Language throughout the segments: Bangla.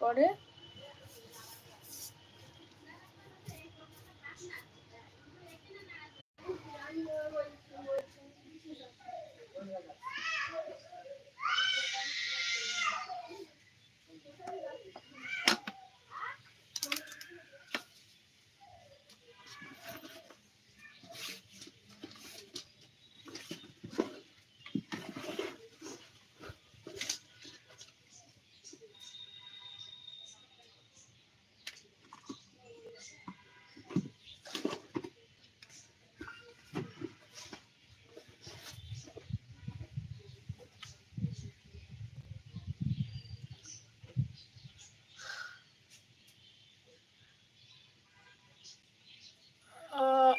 পরে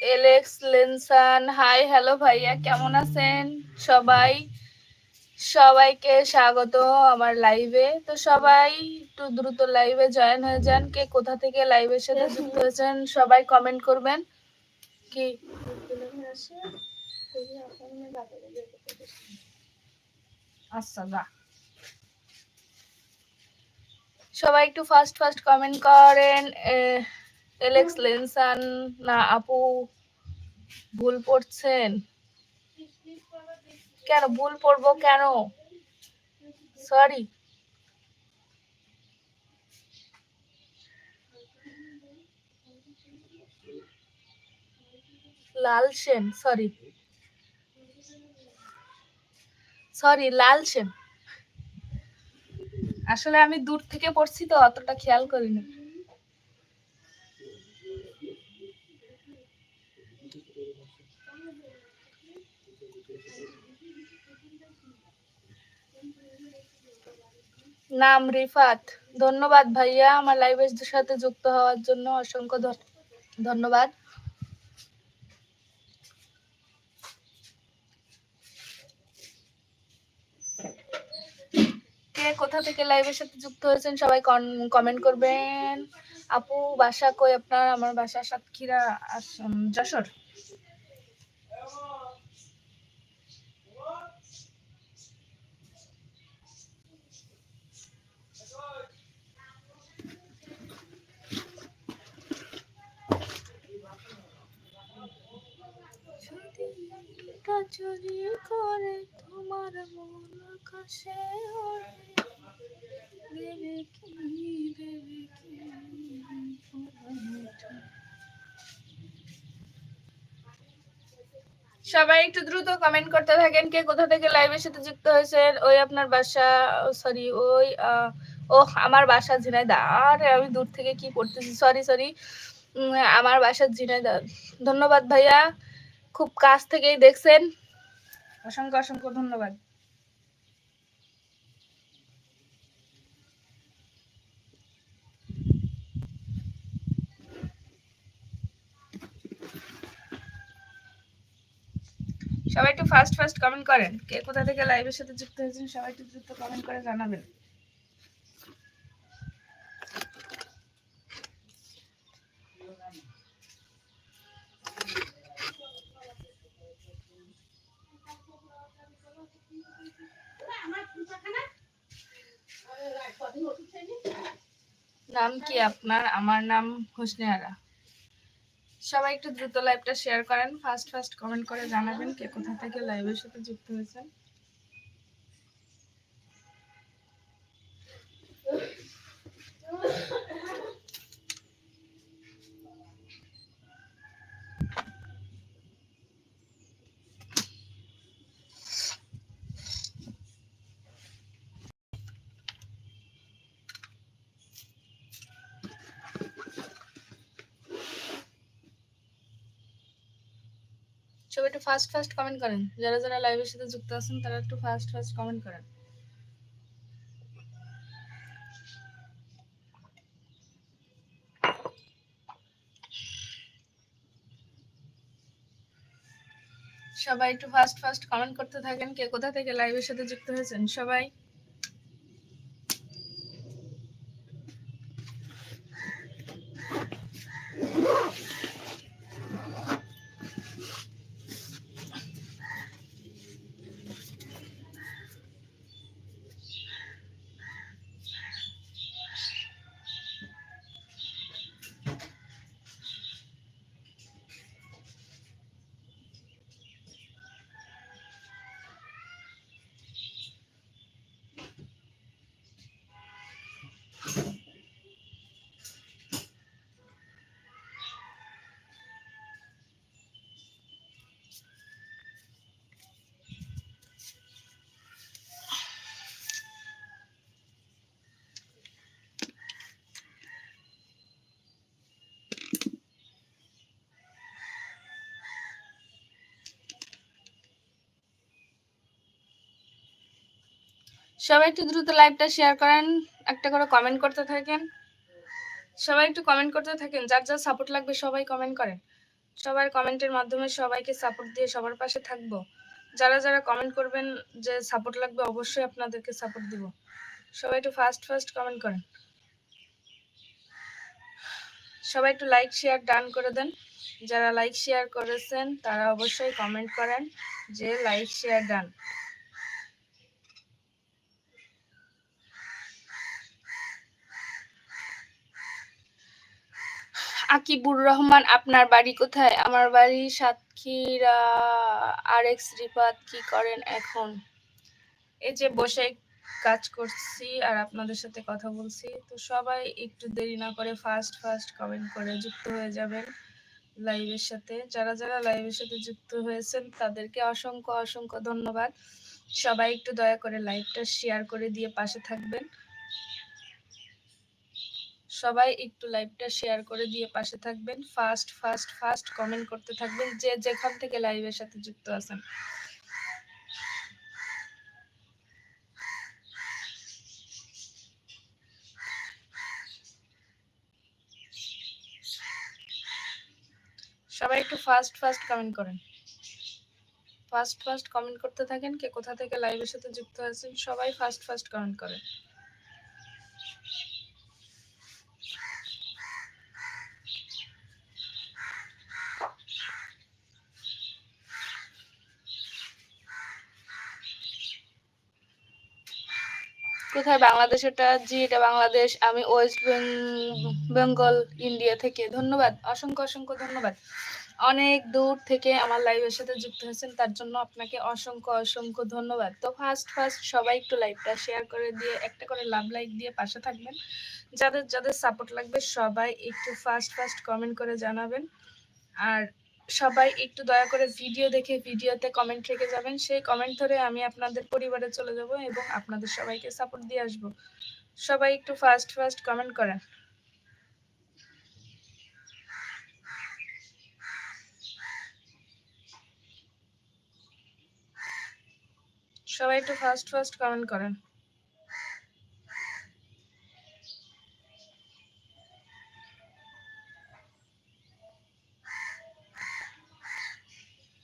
এলেক্স লেনসান হাই হ্যালো ভাইয়া, কেমন আছেন? সবাই? সবাইকে স্বাগত আমার লাইভে তো সবাই একটু দ্রুত লাইভে জয়েন হয়ে যান। কে কোথা থেকে লাইভের সাথে যুক্ত হয়েছেন, সবাই কমেন্ট করবেন। কি? আচ্ছা সবাই একটু ফাস্ট ফাস্ট কমেন্ট করেন। এলেক্স লেনসান না আপু ভুল পড়ছেন? কেন ভুল পড়ব কেন? Sorry Lal Sen sorry sorry Lal Sen. আসলে আমি দূর থেকে পড়ছি তো অতটা খেয়াল করিনি। নাম রিফাত। ধন্যবাদ ভাইয়া, আমার লাইভের সাথে যুক্ত হওয়ার জন্য অসংখ্য ধন্যবাদ। কোথা থেকে লাইভের সাথে যুক্ত হয়েছেন সবাই কমেন্ট করবেন। আপু, বাসা কই আপনার? আমার বাসা সাতক্ষীরা যশোর। চুরি করে তোমার মন আকাশে দেবে কি দেবে কি, সবাই একটু দ্রুত কমেন্ট করতে থাকেন কে কোথা থেকে লাইভের সাথে যুক্ত হয়েছেন। ওই আপনার বাসা সরি ওই ও আমার বাসা ঝিনাইদা আরে, আমি দূর থেকে কি পড়তেছি? সরি সরি আমার বাসা ঝিনাইদা ধন্যবাদ ভাইয়া। খুব কাছ থেকেই দেখছেন। অসংখ্য অসংখ্য ধন্যবাদ। সবাই একটু ফাস্ট ফাস্ট কমেন্ট করেন। কে কোথা থেকে লাইভের সাথে যুক্ত হয়েছেন, সবাই একটু দ্রুত কমেন্ট করে জানাবেন। নাম কি আপনার? আমার নাম হোসনে আরা। সবাই একটু দ্রুত লাইভটা শেয়ার করেন। ফার্স্ট ফার্স্ট কমেন্ট করে জানাবেন কে কোথা থেকে লাইভের সাথে যুক্ত হয়েছেন। একটু ফাস্ট ফাস্ট কমেন্ট করেন। যারা যারা লাইভের সাথে যুক্ত আছেন, তারা একটু ফাস্ট ফাস্ট কমেন্ট করেন। সবাই একটু ফাস্ট ফাস্ট কমেন্ট করতে থাকেন। কে কোথা থেকে লাইভের সাথে যুক্ত হয়েছেন? সবাই। সবাই একটু দ্রুত লাইভটা শেয়ার করেন, একটা করে কমেন্ট করতে থাকেন। সবাই একটু কমেন্ট করতে থাকেন, যার যার সাপোর্ট লাগবে সবাই কমেন্ট করেন। সবার কমেন্টের মাধ্যমে সবাইকে সাপোর্ট দিয়ে সবার পাশে থাকব। যারা যারা কমেন্ট করবেন যে সাপোর্ট লাগবে, অবশ্যই আপনাদেরকে সাপোর্ট দিব। সবাই একটু ফার্স্ট ফার্স্ট কমেন্ট করেন। সবাই একটু লাইক শেয়ার ডান করে দেন। যারা লাইক শেয়ার করেছেন, তারা অবশ্যই কমেন্ট করেন যে like share done Akibur Rahman, আপনার বাড়ি কোথায়? আমার বাড়ি সাতক্ষীরা। আর এক্স রিফাত কি করেন এখন? এই যে বসে কাজ করছি আর আপনাদের সাথে কথা বলছি। তো সবাই একটু দেরি না করে ফাস্ট ফাস্ট কমেন্ট করে যুক্ত হয়ে যাবেন লাইভের সাথে। যারা যারা লাইভের সাথে যুক্ত হয়েছেন, তাদেরকে অসংখ্য অসংখ্য ধন্যবাদ। সবাই একটু দয়া করে লাইভটা শেয়ার করে দিয়ে পাশে থাকবেন। সবাই একটু লাইভটা শেয়ার করে দিয়ে পাশে থাকবেন। ফাস্ট ফাস্ট ফাস্ট কমেন্ট করতে থাকবেন। যে যেখান থেকে লাইভের সাথে যুক্ত আছেন। সবাই একটু ফাস্ট ফাস্ট কমেন্ট করেন। ফাস্ট ফাস্ট কমেন্ট করতে থাকেন। কে কোথা থেকে লাইভের সাথে যুক্ত আছেন, সবাই ফাস্ট ফাস্ট কমেন্ট করেন। কোথায়? বাংলাদেশ এটা, জি, এটা বাংলাদেশ। আমি ওয়েস্ট বেঙ্গল, ইন্ডিয়া থেকে। ধন্যবাদ। অসংখ্য অসংখ্য ধন্যবাদ। অনেক দূর থেকে আমার লাইভের সাথে যুক্ত হয়েছেন, তার জন্য আপনাকে অসংখ্য অসংখ্য ধন্যবাদ। তো ফার্স্ট ফার্স্ট সবাই একটু লাইভটা শেয়ার করে দিয়ে, একটা করে লাভ লাইক দিয়ে পাশে থাকবেন। যাদের যাদের সাপোর্ট লাগবে, সবাই একটু ফার্স্ট ফার্স্ট কমেন্ট করে জানাবেন। আর সবাই একটু দয়া করে ভিডিও দেখে ভিডিওতে কমেন্ট রেখে যাবেন। সেই কমেন্ট ধরে আমি আপনাদের পরিবারে চলে যাব এবং আপনাদের সবাইকে সাপোর্ট দিয়ে আসব। সবাই একটু ফাস্ট ফাস্ট কমেন্ট করেন। সবাই একটু ফাস্ট ফাস্ট কমেন্ট করেন।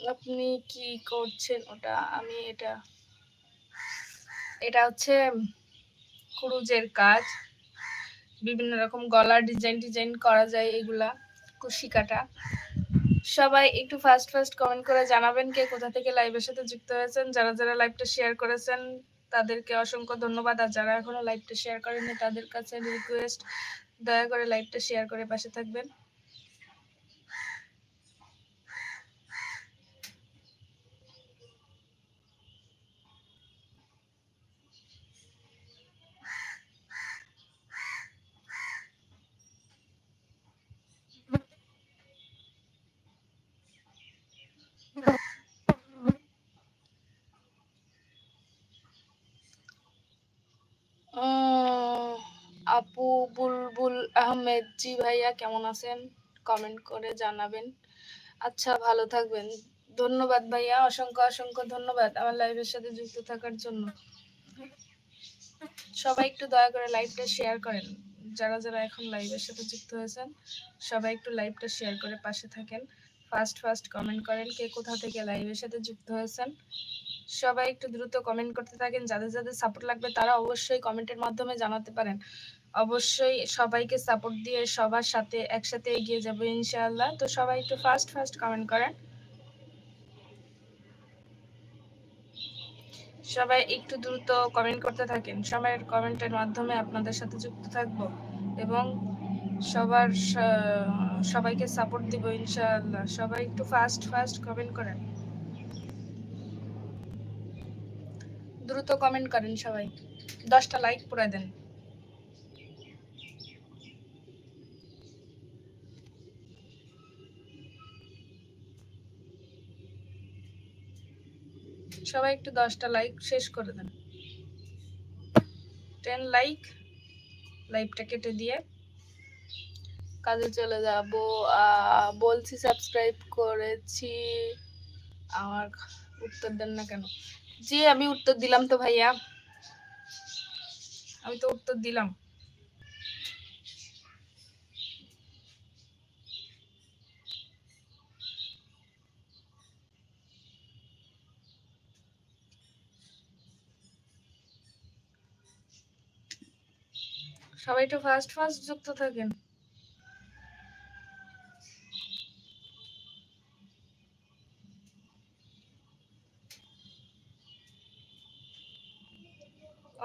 আপনি কি করছেন? ওটা আমি এটা এটা হচ্ছে ক্রুজের কাজ। বিভিন্ন রকম গলার ডিজাইন ডিজাইন করা যায় এগুলা কুশি কাটা সবাই একটু ফার্স্ট ফার্স্ট কমেন্ট করে জানাবেন কে কোথা থেকে লাইভের সাথে যুক্ত হয়েছেন। যারা যারা লাইভটা শেয়ার করেছেন, তাদেরকে অসংখ্য ধন্যবাদ। আর যারা এখনও লাইভটা শেয়ার করেনি তাদের কাছে রিকোয়েস্ট দয়া করে লাইভটা শেয়ার করে পাশে থাকবেন আপু বুলবুল আহমেদ, জি ভাইয়া, কেমন আছেন? কমেন্ট করে জানাবেন। আচ্ছা ভালো থাকবেন। ধন্যবাদ ভাইয়া, অসংখ্য অসংখ্য ধন্যবাদ আমার লাইভের সাথে যুক্ত থাকার জন্য। সবাই একটু দয়া করে লাইভটা শেয়ার করেন। যারা যারা এখন লাইভের সাথে যুক্ত হয়েছেন, সবাই একটু লাইভটা শেয়ার করে পাশে থাকেন। ফার্স্ট ফার্স্ট কমেন্ট করেন কে কোথা থেকে লাইভের সাথে যুক্ত হয়েছেন। সবাই একটু দ্রুত কমেন্ট করতে থাকেন। যাদের যাদের সাপোর্ট লাগবে, তারা অবশ্যই কমেন্টের মাধ্যমে জানাতে পারেন। অবশ্যই সবাইকে সাপোর্ট দিয়ে সবার সাথে একসাথে এগিয়ে যাব ইনশাআল্লাহ। তো সবাই একটু ফাস্ট ফাস্ট কমেন্ট করেন। সবাই একটু দ্রুত কমেন্ট করতে থাকেন। সবাইয়ের কমেন্টের মাধ্যমে আপনাদের সাথে যুক্ত থাকব এবং সবার সবাইকে সাপোর্ট দিব ইনশাআল্লাহ। সবাই একটু ফাস্ট ফাস্ট কমেন্ট করেন। দ্রুত কমেন্ট করেন সবাই। দশটা লাইক পুরো দেন। সবাই একটু দশটা লাইক শেষ করে দেন। টেন লাইক লাইভটা কেটে দিয়ে কাজে চলে যাব। বলছি সাবস্ক্রাইব করেছি। আমার উত্তর দেন না কেন? জি আমি উত্তর দিলাম তো ভাইয়া। আমি তো উত্তর দিলাম। সবাই একটু ফার্স্ট ফার্স্ট যুক্ত থাকেন।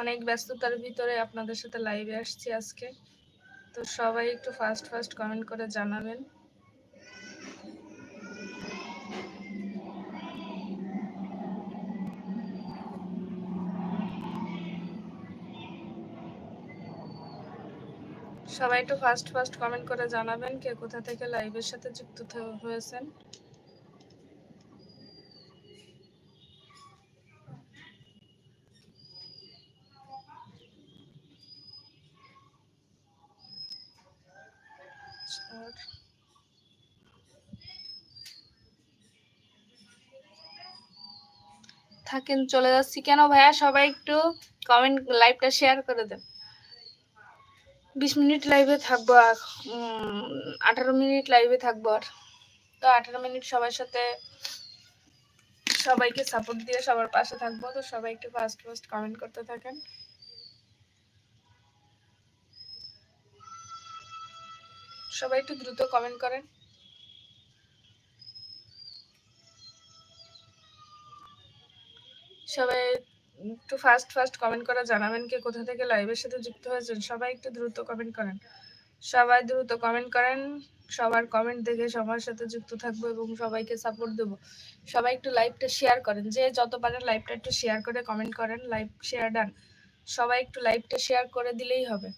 অনেক ব্যস্ততার ভিতরে আপনাদের সাথে লাইভে আসছি আজকে। তো সবাই একটু ফার্স্ট ফার্স্ট কমেন্ট করে জানাবেন। সবাই একটু ফার্স্ট ফার্স্ট কমেন্ট করে জানাবেন কে কোথা থেকে লাইভের সাথে যুক্ত হয়েছেন। থাকেন, চলে যাচ্ছি। কেন ভাইয়া? সবাই একটু কমেন্ট লাইভটা শেয়ার করে দেন। বিশ মিনিট লাইভে থাকব আর আঠারো মিনিট লাইভে থাকব আর। তো আঠারো মিনিট সবার সাথে সবাইকে সাপোর্ট দিয়ে সবার পাশে থাকব। তো সবাই একটু ফার্স্ট ফাস্ট কমেন্ট করতে থাকেন। সবাই একটু দ্রুত কমেন্ট করেন। সবাই একটু ফাস্ট ফাস্ট কমেন্ট করা, জানাবেন কে, কোথা থেকে লাইভের সাথে যুক্ত হয়েছেন? সবাই একটু দ্রুত কমেন্ট করেন। সবাই দ্রুত কমেন্ট করেন, সবার কমেন্ট দেখে সবার সাথে যুক্ত থাকব এবং সবাইকে সাপোর্ট দেবো। সবাই একটু লাইভটা শেয়ার করেন, যে যত পারেন লাইভটা একটু শেয়ার করে কমেন্ট করেন লাইভ শেয়ার ডান সবাই একটু লাইভটা শেয়ার করে দিলেই হবে।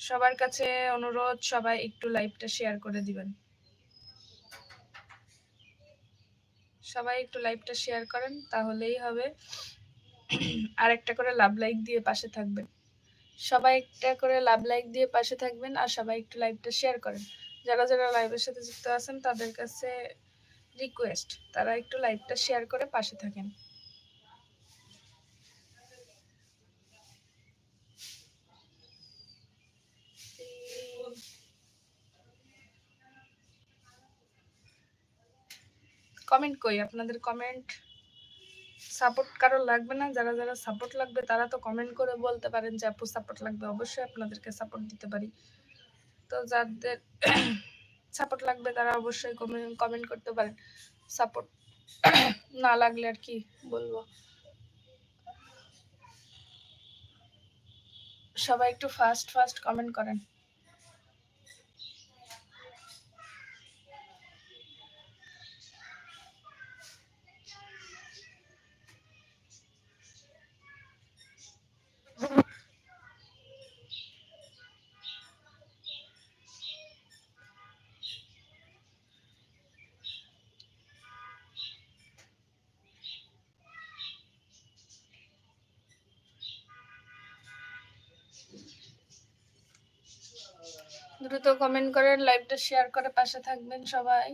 সবার কাছে অনুরোধ, সবাই একটু লাইভটা শেয়ার করে দিবেন। সবাই একটু লাইভটা শেয়ার করেন, তাহলেই হবে। আর একটা করে লাভ লাইক দিয়ে পাশে থাকবেন। সবাই একটা করে লাভ লাইক দিয়ে পাশে থাকবেন আর সবাই একটু লাইভটা শেয়ার করেন। যারা যারা লাইভের সাথে যুক্ত আছেন, তাদের কাছে রিকোয়েস্ট তারা একটু লাইভটা শেয়ার করে পাশে থাকেন। কমেন্ট কই আপনাদের কমেন্ট সাপোর্ট কারও লাগবে না? যারা যারা সাপোর্ট লাগবে, তারা তো কমেন্ট করে বলতে পারেন যে, আপু সাপোর্ট লাগবে? অবশ্যই আপনাদেরকে সাপোর্ট দিতে পারি। তো যাদের সাপোর্ট লাগবে, তারা অবশ্যই কমেন্ট করতে পারেন। সাপোর্ট না লাগলে আর কি বলব? সবাই একটু ফাস্ট ফাস্ট কমেন্ট করেন। দ্রুত কমেন্ট করেন লাইভটা শেয়ার করে পাশে থাকবেন সবাই।